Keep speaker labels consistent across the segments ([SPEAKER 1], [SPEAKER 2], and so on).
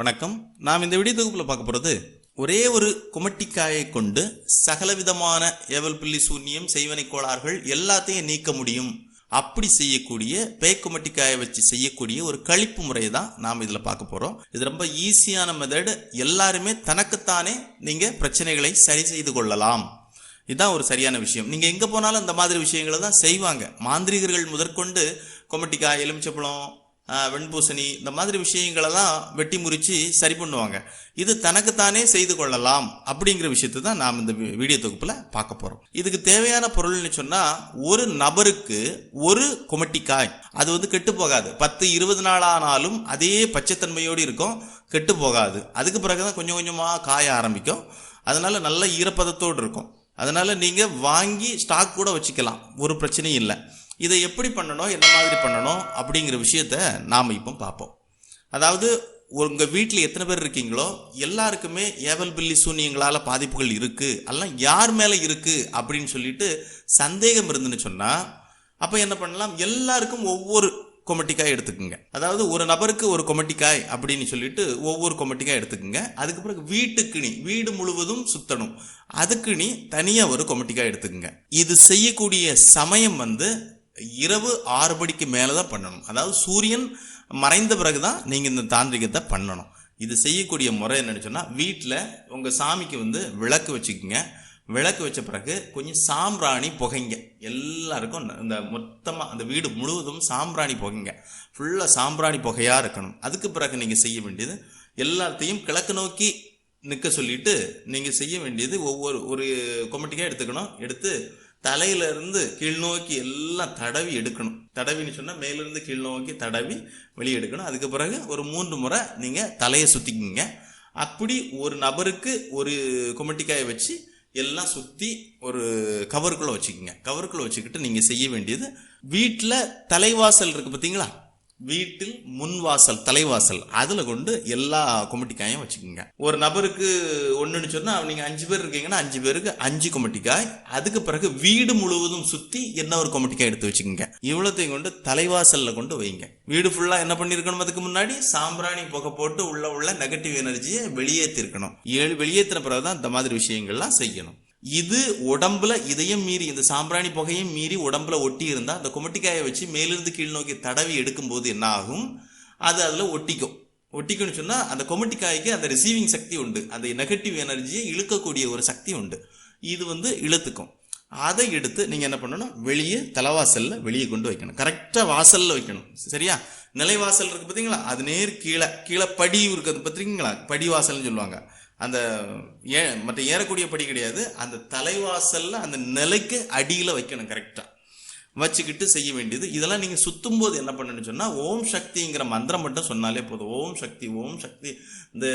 [SPEAKER 1] வணக்கம். நாம் இந்த வீடியோ தொகுப்பில் பார்க்க போகிறது ஒரே ஒரு குமட்டிக்காயை கொண்டு சகலவிதமான ஏவல் பில்லி சூன்யம் செய்வனை கோளாறுகள் எல்லாத்தையும் நீக்க முடியும். அப்படி செய்யக்கூடிய பேக்குமட்டிக்காயை வச்சு செய்யக்கூடிய ஒரு கழிப்பு முறையை தான் நாம் இதில் பார்க்க போகிறோம் இது ரொம்ப ஈஸியான மெதடு எல்லாருமே தனக்குத்தானே நீங்கள் பிரச்சனைகளை சரி செய்து கொள்ளலாம். இதுதான் ஒரு சரியான விஷயம். நீங்கள் எங்கே போனாலும் இந்த மாதிரி விஷயங்களை தான் செய்வாங்க. மாந்திரிகர்கள் முதற்கொண்டு கொமட்டிக்காய் எலுமிச்சப்பழம் வெண்பூசணி இந்த மாதிரி விஷயங்களெல்லாம் வெட்டி முறிச்சு சரி பண்ணுவாங்க. இது தனக்குத்தானே செய்து கொள்ளலாம் அப்படிங்கிற விஷயத்தை தான் நாம் இந்த வீடியோ தொகுப்பில் பார்க்க போகிறோம் இதுக்கு தேவையான பொருள்னு சொன்னால் ஒரு நபருக்கு ஒரு குமட்டிக்காய். அது வந்து கெட்டு போகாது. பத்து இருபது நாள் ஆனாலும் அதே பச்சைத்தன்மையோடு இருக்கும் கெட்டு போகாது. அதுக்கு பிறகுதான் கொஞ்சம் கொஞ்சமாக காய ஆரம்பிக்கும். அதனால் நல்ல ஈரப்பதத்தோடு இருக்கும். அதனால் நீங்கள் வாங்கி ஸ்டாக் கூட வச்சுக்கலாம். ஒரு பிரச்சனையும் இல்லை. இதை எப்படி பண்ணணும் என்ன மாதிரி பண்ணணும் அப்படிங்கிற விஷயத்த நாம் இப்போ பார்ப்போம். அதாவது உங்கள் வீட்டில் எத்தனை பேர் இருக்கீங்களோ எல்லாருக்குமே ஏவல் பில்லி பாதிப்புகள் இருக்குது அதெல்லாம் யார் மேலே இருக்குது அப்படின்னு சொல்லிட்டு சந்தேகம் இருந்துன்னு சொன்னால் அப்போ என்ன பண்ணலாம்? எல்லாருக்கும் ஒவ்வொரு கொமட்டிக்காய் எடுத்துக்குங்க. அதாவது ஒரு நபருக்கு ஒரு கொமட்டிக்காய் அப்படின்னு சொல்லிட்டு ஒவ்வொரு கொமட்டிக்காய் எடுத்துக்குங்க. அதுக்கு பிறகு வீட்டுக்கு நீ வீடு முழுவதும் சுத்தணும். நீ தனியாக ஒரு கொமட்டிக்காய் எடுத்துக்குங்க. இது செய்யக்கூடிய சமயம் வந்து இரவு ஆறு மணிக்கு மேலே தான் பண்ணணும். அதாவது சூரியன் மறைந்த பிறகு தான் நீங்கள் இந்த தாந்திரிகத்தை பண்ணணும். இது செய்யக்கூடிய முறை என்னென்னு சொன்னால் வீட்டில் உங்கள் சாமிக்கு வந்து விளக்கு வச்சுக்கோங்க. விளக்கு வச்ச பிறகு கொஞ்சம் சாம்பிராணி புகைங்க. எல்லாருக்கும் இந்த மொத்தமாக அந்த வீடு முழுவதும் சாம்பிராணி புகைங்க. ஃபுல்லாக சாம்பிராணி புகையாக இருக்கணும். அதுக்கு பிறகு நீங்கள் செய்ய வேண்டியது எல்லாத்தையும் கிழக்கு நோக்கி நிற்க சொல்லிட்டு நீங்கள் செய்ய வேண்டியது ஒவ்வொரு ஒரு கொமட்டிக்காக எடுத்துக்கணும். எடுத்து தலையில இருந்து கீழ் நோக்கி எல்லாம் தடவி எடுக்கணும். தடவின்னு சொன்னா மேல இருந்து கீழ் நோக்கி தடவி வெளியே எடுக்கணும். அதுக்கு பிறகு ஒரு மூன்று முறை நீங்க தலையை சுத்திக்கிங்க. அப்படி ஒரு நபருக்கு ஒரு குமட்டிக்காயை வச்சு எல்லாம் சுத்தி ஒரு கவருக்குள்ள வச்சுக்கோங்க. கவருக்குள்ள வச்சுக்கிட்டு நீங்க செய்ய வேண்டியது வீட்டில் தலைவாசல் இருக்கு பார்த்தீங்களா வீட்டில் முன்வாசல் தலைவாசல். அதில் கொண்டு எல்லா குமட்டிக்காயும் வச்சுக்கோங்க. ஒரு நபருக்கு ஒன்றுன்னு சொன்னால் நீங்கள் அஞ்சு பேர் இருக்கீங்கன்னா அஞ்சு பேருக்கு அஞ்சு குமட்டிக்காய். அதுக்கு பிறகு வீடு முழுவதும் சுற்றி என்ன ஒரு குமட்டிக்காய் எடுத்து வச்சுக்கோங்க. இவ்வளோத்தையும் கொண்டு தலைவாசலில் கொண்டு வைங்க. வீடு ஃபுல்லாக என்ன பண்ணியிருக்கணும் அதுக்கு முன்னாடி? சாம்பிராணி புகை போட்டு உள்ள உள்ள நெகட்டிவ் எனர்ஜியை வெளியேற்றிருக்கணும் ஏழு வெளியேற்றின பிறகுதான் இந்த மாதிரி விஷயங்கள்லாம் செய்யணும். இது உடம்புல இதையும் மீறி இந்த சாம்பிராணி புகையும் மீறி உடம்புல ஒட்டி இருந்தா அந்த குமட்டிக்காயை வச்சு மேலிருந்து கீழ் நோக்கி தடவி எடுக்கும்போது என்ன ஆகும் அது அதுல ஒட்டிக்கும். ஒட்டிக்கும்னு சொன்னா அந்த கொமட்டிக்காய்க்கு அந்த ரிசீவிங் சக்தி உண்டு. அந்த நெகட்டிவ் எனர்ஜியை இழுக்கக்கூடிய ஒரு சக்தி உண்டு. இது வந்து இழுத்துக்கும். அதை எடுத்து நீங்க என்ன பண்ணணும்? வெளியே தலைவாசல்ல வெளியே கொண்டு வைக்கணும். கரெக்டா வாசல்ல வைக்கணும். சரியா? நிலைவாசல் இருக்கு பாத்தீங்களா? அது நேர் கீழே. கீழே படி இருக்குது பார்த்துருக்கீங்களா படி வாசல்னு சொல்லுவாங்க. அந்த ஏ மற்ற ஏறக்கூடிய படி கிடையாது. அந்த தலைவாசலில் அந்த நிலைக்கு அடியில் வைக்கணும் கரெக்டாக வச்சுக்கிட்டு செய்ய வேண்டியது. இதெல்லாம் நீங்கள் சுத்தும் போது என்ன பண்ணணும்னு சொன்னால் ஓம் சக்திங்கிற மந்திரம் மட்டும் சொன்னாலே போதும். ஓம் சக்தி ஓம் சக்தி. இந்த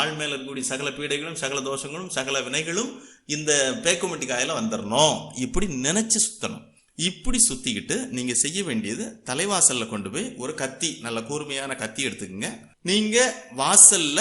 [SPEAKER 1] ஆள் மேல இருக்கக்கூடிய சகல பீடைகளும் சகல தோஷங்களும் சகல வினைகளும் இந்த பேக்குமட்டி காயில் வந்துடணும் இப்படி நினைச்சு சுத்தணும். இப்படி சுத்திக்கிட்டு நீங்க செய்ய வேண்டியது தலைவாசல்ல கொண்டு போய் ஒரு கத்தி நல்ல கூர்மையான கத்தி எடுத்துக்கங்க. நீங்க வாசல்ல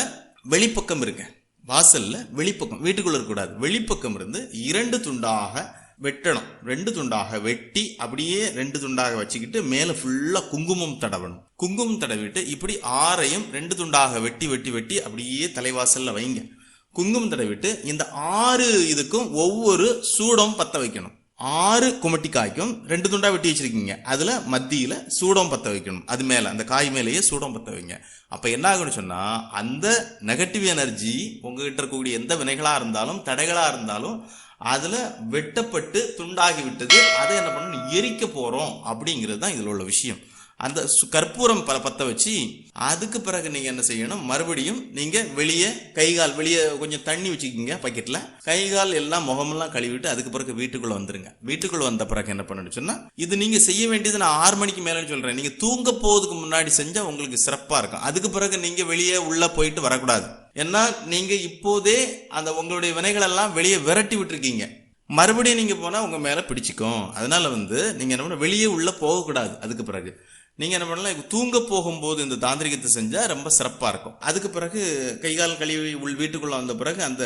[SPEAKER 1] வெளிப்பக்கம் இருங்க. வாசல்ல வெளிப்பக்கம் வீட்டுக்குள்ள இருக்கக்கூடாது. வெளிப்பக்கம் இருந்து இரண்டு துண்டாக வெட்டணும். ரெண்டு துண்டாக வெட்டி அப்படியே ரெண்டு துண்டாக வச்சுக்கிட்டு மேல ஃபுல்லா குங்குமம் தடவணும். குங்குமம் தடவிட்டு இப்படி ஆறையும் ரெண்டு துண்டாக வெட்டி வெட்டி வெட்டி அப்படியே தலைவாசல்ல வைங்க. குங்குமம் தடவிட்டு இந்த ஆறு இதுக்கும் ஒவ்வொரு சூடம் பத்த வைக்கணும். ஆறு குமட்டி காய்க்கும் ரெண்டு துண்டா வெட்டி வச்சிருக்கீங்க. அதுல மத்தியில சூடம் பத்த வைக்கணும். அது மேல அந்த காய் மேலேயே சூடம் பத்த வைங்க. அப்ப என்ன ஆகும்னு சொன்னா அந்த நெகட்டிவ் எனர்ஜி உங்ககிட்ட இருக்கக்கூடிய எந்த வினைகளா இருந்தாலும் தடைகளா இருந்தாலும் அதுல வெட்டப்பட்டு துண்டாகி விட்டது அதை என்ன பண்ணணும்? எரிக்க போறோம் அப்படிங்கிறது தான் இதுல உள்ள விஷயம். அந்த கற்பூரம் ப பற்ற வச்சு அதுக்கு பிறகு நீங்க என்ன செய்யணும்? மறுபடியும் நீங்க வெளியே கை கால் வெளியே கொஞ்சம் தண்ணி வச்சுக்கிங்க பக்கெட்ல. கை கால் எல்லாம் முகமெல்லாம் கழுவிட்டு அதுக்கு பிறகு வீட்டுக்குள்ள வந்துருங்க. வீட்டுக்குள்ள வந்த பிறகு என்ன பண்ணணும்னு சொன்னா இது நீங்க செய்ய வேண்டியது நான் ஆறு மணிக்கு மேலன்னு சொல்றேன். நீங்க தூங்க போவதுக்கு முன்னாடி செஞ்சா உங்களுக்கு சிறப்பா இருக்கும். அதுக்கு பிறகு நீங்க வெளியே உள்ள போயிட்டு வரக்கூடாது. ஏன்னா நீங்க இப்போதே அந்த உங்களுடைய வினைகள் எல்லாம் வெளியே விரட்டி விட்டுருக்கீங்க. மறுபடியும் நீங்க போனா உங்க மேல பிடிச்சிக்கும். அதனால வந்து நீங்க என்ன வெளியே உள்ள போகக்கூடாது. அதுக்கு பிறகு. நீங்க என்ன பண்ணலாம் தூங்க போகும்போது இந்த தாந்திரிகத்தை செஞ்சா ரொம்ப சிறப்பா இருக்கும். அதுக்கு பிறகு கை கால் கழுவி உள் வீட்டுக்குள்ள வந்த பிறகு அந்த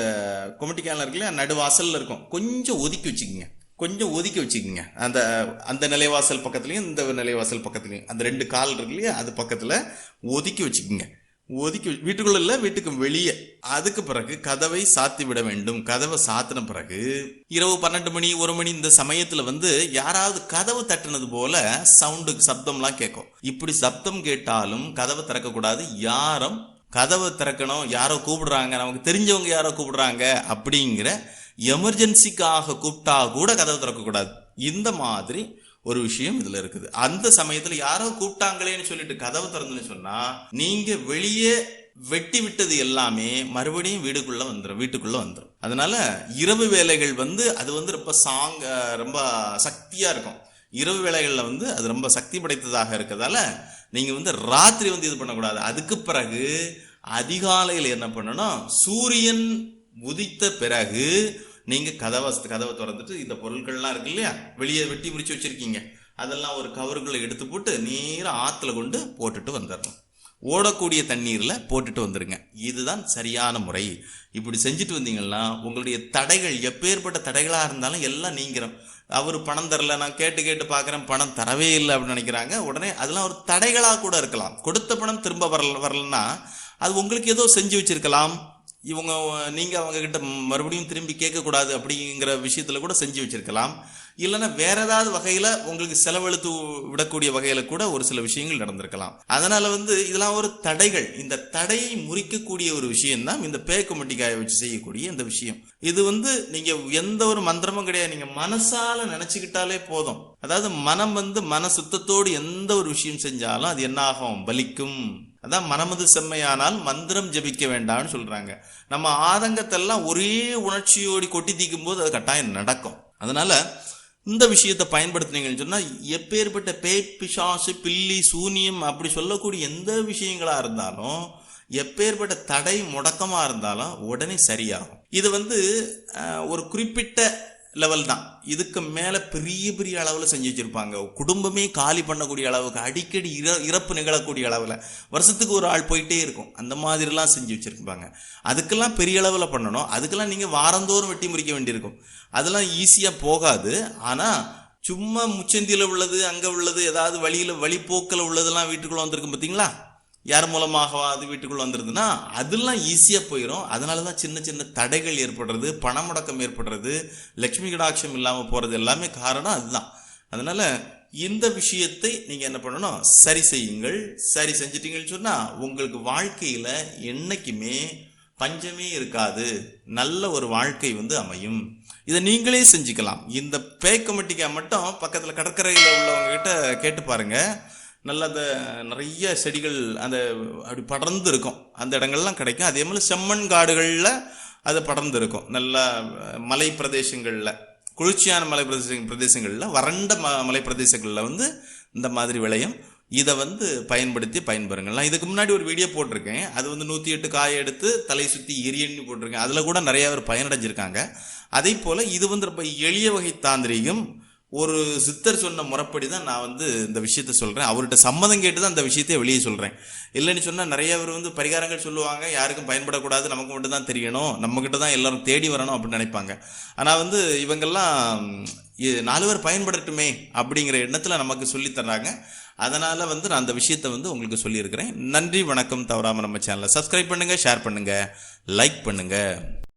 [SPEAKER 1] கொமட்டிக்கால இருக்குல்ல நடுவாசலில் இருக்கும். கொஞ்சம் ஒதுக்கி வச்சுக்கோங்க. கொஞ்சம் ஒதுக்கி வச்சுக்கோங்க. அந்த அந்த நிலைவாசல் பக்கத்துலயும் இந்த நிலைவாசல் பக்கத்துலயும். அந்த ரெண்டு கால் இருக்கு இல்லையா அது பக்கத்துல ஒதுக்கி வச்சுக்கோங்க. ஒதுக்கி வீட்டுக்குள்ள இல்ல வீட்டுக்கு வெளியே. அதுக்கு பிறகு கதவை சாத்தி விட வேண்டும். கதவை சாத்தின பிறகு இரவு பன்னெண்டு மணி ஒரு மணி இந்த சமயத்துல வந்து யாராவது கதவு தட்டினது போல சவுண்டு சப்தம்லாம் கேட்கும். இப்படி சப்தம் கேட்டாலும் கதவை திறக்க கூடாது. யாரும் கதவை திறக்கணும் யாரோ கூப்பிடுறாங்க நமக்கு தெரிஞ்சவங்க யாரோ கூப்பிடுறாங்க அப்படிங்கிற எமர்ஜென்சிக்காக கூப்பிட்டா கூட கதவை திறக்கக்கூடாது. இந்த மாதிரி ஒரு விஷயம் இதுல இருக்குது. அந்த சமயத்துல யாரோ கூப்பிட்டாங்களேன்னு சொல்லிட்டு கதவை திறந்துன்னு சொன்னா நீங்க வெளியே வெட்டி விட்டது எல்லாமே மறுபடியும் வீடுக்குள்ள வந்துடும் வீட்டுக்குள்ள வந்துடும் அதனால இரவு வேலைகள் வந்து அது வந்து ரொம்ப சாங் ரொம்ப சக்தியா இருக்கும். இரவு வேலைகளில் வந்து அது ரொம்ப சக்தி படைத்ததாக இருக்கிறதால நீங்க வந்து ராத்திரி வந்து இது பண்ணக்கூடாது. அதுக்கு பிறகு அதிகாலையில் என்ன பண்ணணும்? சூரியன் உதித்த பிறகு நீங்க கதவை கதவை திறந்துட்டு இந்த பொருட்கள்லாம் இருக்கு இல்லையா? வெளியே வெட்டி முறிச்சு வச்சிருக்கீங்க. அதெல்லாம் ஒரு கவருக்குள்ள எடுத்து போட்டு நேராக ஆற்றுல கொண்டு போட்டுட்டு வந்துடணும் ஓடக்கூடிய தண்ணீரில் போட்டுட்டு வந்துடுங்க இதுதான் சரியான முறை. இப்படி செஞ்சுட்டு வந்தீங்கன்னா உங்களுடைய தடைகள் எப்பேற்பட்ட தடைகளாக இருந்தாலும் எல்லாம் நீங்கிறோம் அவர் பணம் தரல நான் கேட்டு கேட்டு பார்க்குறேன் பணம் தரவே இல்லை அப்படின்னு நினைக்கிறாங்க. உடனே அதெல்லாம் ஒரு தடைகளாக கூட இருக்கலாம். கொடுத்த பணம் திரும்ப வரல வரலன்னா அது உங்களுக்கு ஏதோ செஞ்சு வச்சிருக்கலாம். இவங்க நீங்க அவங்க கிட்ட மறுபடியும் திரும்பி கேட்கக்கூடாது அப்படிங்கிற விஷயத்துல கூட செஞ்சு வச்சிருக்கலாம். இல்லைன்னா வேற ஏதாவது வகையில உங்களுக்கு செலவழுத்து விடக்கூடிய வகையில கூட ஒரு சில விஷயங்கள் நடந்திருக்கலாம். அதனால வந்து இதெல்லாம் ஒரு தடைகள். இந்த தடையை முறிக்கக்கூடிய ஒரு விஷயம் தான் இந்த பே கமிட்டிக்காயை வச்சு செய்யக்கூடிய இந்த விஷயம். இது வந்து நீங்க எந்த ஒரு மந்திரமும் கிடையாது. நீங்க மனசால நினைச்சுக்கிட்டாலே போதும். அதாவது மனம் வந்து மன சுத்தத்தோடு எந்த ஒரு விஷயம் செஞ்சாலும் அது என்ன ஆகும்? பலிக்கும் அதான் மனமது செம்மையானால் மந்திரம் ஜபிக்க வேண்டாம்னு சொல்றாங்க. நம்ம ஆதங்கத்தெல்லாம் ஒரே உணர்ச்சியோடு கொட்டி தீக்கும் போது அது கட்டாயம் நடக்கும். அதனால இந்த விஷயத்தை பயன்படுத்தினீங்கன்னு சொன்னா எப்பேற்பட்ட பேய் பிசாசு பில்லி சூனியம் அப்படி சொல்லக்கூடிய எந்த விஷயங்களா இருந்தாலும் எப்பேற்பட்ட தடை முடக்கமா இருந்தாலும் உடனே சரியாகும். இது வந்து ஒரு குறிப்பிட்ட லெவல் தான். இதுக்கு மேலே பெரிய பெரிய அளவில் செஞ்சு வச்சுருப்பாங்க. குடும்பமே காலி பண்ணக்கூடிய அளவுக்கு அடிக்கடி இற- இறப்பு நிகழக்கூடிய அளவில் வருஷத்துக்கு ஒரு ஆள் போயிட்டே இருக்கும். அந்த மாதிரிலாம் செஞ்சு வச்சுருப்பாங்க. அதுக்கெல்லாம் பெரிய அளவில் பண்ணணும். அதுக்கெல்லாம் நீங்கள் வாரந்தோறும் வெட்டி முறிக்க வேண்டியிருக்கும். அதெல்லாம் ஈஸியாக போகாது. ஆனால் சும்மா முச்சந்தியில் உள்ளது அங்கே உள்ளது ஏதாவது வழியில் வழிப்போக்கில் உள்ளதெல்லாம் வீட்டுக்குள்ளே வந்திருக்கும் பார்த்தீங்களா யார் மூலமாக அது வீட்டுக்குள்ள வந்துருதுன்னா அதெல்லாம் ஈஸியாக போயிடும் அதனால தான் சின்ன சின்ன தடைகள் ஏற்படுறது பணமுடக்கம் ஏற்படுறது லக்ஷ்மி கடாட்சம் இல்லாமல் போகிறது எல்லாமே காரணம் அதுதான். அதனால இந்த விஷயத்தை நீங்கள் என்ன பண்ணணும்? சரி செய்யுங்கள். சரி செஞ்சிட்டீங்கன்னு சொன்னால் உங்களுக்கு வாழ்க்கையில் என்றைக்குமே பஞ்சமே இருக்காது. நல்ல ஒரு வாழ்க்கை வந்து அமையும். இதை நீங்களே செஞ்சுக்கலாம். இந்த பே கமிட்டிக்கா மட்டும் பக்கத்தில் கடற்கரையில் உள்ளவங்க கிட்ட கேட்டு பாருங்கள் நல்ல அந்த நிறைய செடிகள் அந்த அப்படி படர்ந்து இருக்கும். அந்த இடங்கள்லாம் கிடைக்கும். அதே மாதிரி செம்மண் காடுகளில் அது படர்ந்து இருக்கும். நல்லா மலை பிரதேசங்களில் குளிர்ச்சியான மலை பிரதேச பிரதேசங்களில் வறண்ட ம மலை பிரதேசங்களில் வந்து இந்த மாதிரி விளையும். இதை வந்து பயன்படுத்தி பயன்பெறுங்கள். நான் இதுக்கு முன்னாடி ஒரு வீடியோ போட்டிருக்கேன். அது வந்து நூற்றி எட்டு காய எடுத்து தலை சுற்றி எரியன்னு போட்டிருக்கேன். அதில் கூட நிறைய பேர் பயனடைஞ்சிருக்காங்க. அதே போல் இது வந்து ரொம்ப எளிய வகை தாந்திரிகம். ஒரு சித்தர் சொன்ன முறைப்படி தான் நான் வந்து இந்த விஷயத்த சொல்கிறேன் அவர்கிட்ட சம்மதம் கேட்டு தான் இந்த விஷயத்தை வெளியே சொல்கிறேன் இல்லைன்னு சொன்னால் நிறைய பேர் வந்து பரிகாரங்கள் சொல்லுவாங்க. யாருக்கும் பயன்படக்கூடாது. நமக்கு மட்டும் தான் தெரியணும். நம்மக்கிட்ட தான் எல்லாரும் தேடி வரணும் அப்படின்னு நினைப்பாங்க. ஆனால் வந்து இவங்கெல்லாம் இ- நாலு பேர் பயன்படட்டுமே அப்படிங்கிற எண்ணத்தில் நமக்கு சொல்லி தர்றாங்க. அதனால் வந்து நான் அந்த விஷயத்தை வந்து உங்களுக்கு சொல்லியிருக்கிறேன். நன்றி வணக்கம் தவறாமல் நம்ம சேனலை சப்ஸ்கிரைப் பண்ணுங்கள் ஷேர் பண்ணுங்கள் லைக் பண்ணுங்கள்